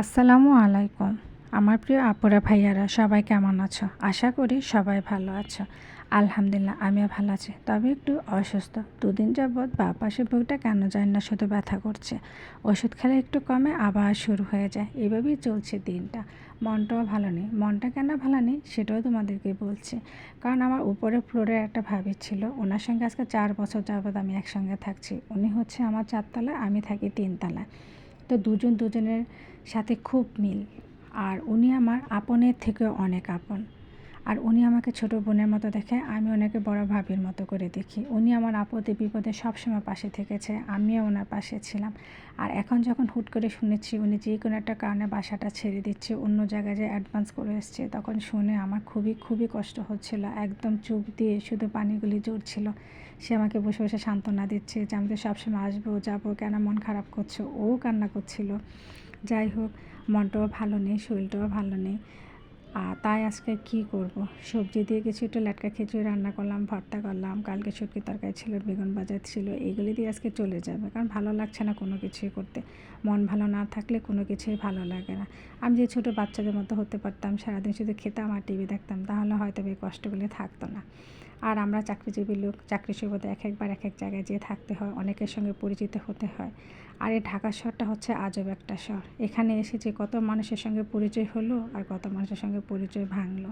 আসসালামু আলাইকুম। আমার প্রিয় আপুরা, ভাইয়ারা, সবাই কেমন আছো? আশা করি সবাই ভালো আছো। আলহামদুলিল্লাহ, আমিও ভালো আছি। তবে একটু অসুস্থ। দুদিন যাবৎ বা পাশের বুকটা কেন যায় না শুধু ব্যথা করছে। ওষুধ খেলে একটু কমে আবার শুরু হয়ে যায়। এভাবেই চলছে দিনটা। মনটাও ভালো নেই। মনটা কেন ভালো নেই সেটাও তোমাদেরকে বলছি। কারণ আমার উপরে ফ্লোরে একটা ভাবি ছিল। ওনার সঙ্গে আজকে চার বছর যাবৎ আমি একসঙ্গে থাকছি। উনি হচ্ছে আমার চারতলায়, আমি থাকি তিনতলায়। তো দুজন দুজনের সাথে খুব মিল। আর উনি আমার আপনের থেকে অনেক আপন। আর উনি আমাকে ছোট বোনের মতো দেখে, আমি ওনাকে বড় ভাবির মতো করে দেখি। উনি আমার আপদে বিপদে সবসময় পাশে থেকেছে, আমিও ওনার পাশে ছিলাম। আর এখন যখন হুট করে শুনেছি, উনি যে কোনো একটা কারণে বাসাটা ছেড়ে দিচ্ছে, অন্য জায়গায় যে অ্যাডভান্স করে এসছে, তখন শুনে আমার খুবই খুবই কষ্ট হচ্ছিল। একদম চুপ দিয়ে শুধু পানিগুলি জড়ছিল। সে আমাকে বসে বসে সান্ত্বনা দিচ্ছে যে, আমি তো সবসময় আসব, যাব, কেন মন খারাপ করছ? ও কান্না করছিল। যাই হোক, মনটাও ভালো নেই, শরীরটাও ভালো নেই। আর তাই আজকে কি করব? সবজি দিয়ে কিছু একটু লাটকা খিচুড়ি রান্না করলাম, ভর্তা করলাম, কালকে শুটকি তরকারি ছিল, বেগুন বাজার ছিল, এইগুলি দিয়ে আজকে চলে যাবে। কারণ ভালো লাগছে না কোনো কিছুই করতে। মন ভালো না থাকলে কোনো কিছুই ভালো লাগে না। আমি যে ছোটো বাচ্চাদের মতো হতে পারতাম, সারাদিন শুধু খেতাম আর টিভি দেখতাম, তাহলে হয়তো এই কষ্টগুলি থাকতো না। আর আমরা চাকরিজীবী লোক, চাকরি সুবাদে এক একবার এক এক জায়গায় যেয়ে থাকতে হয়, অনেকের সঙ্গে পরিচিত হতে হয়। আর এই ঢাকা শহরটা হচ্ছে আজব একটা শহর। এখানে এসে যে কত মানুষের সঙ্গে পরিচয় হলো আর কত মানুষের সঙ্গে পরিচয় ভাঙলো।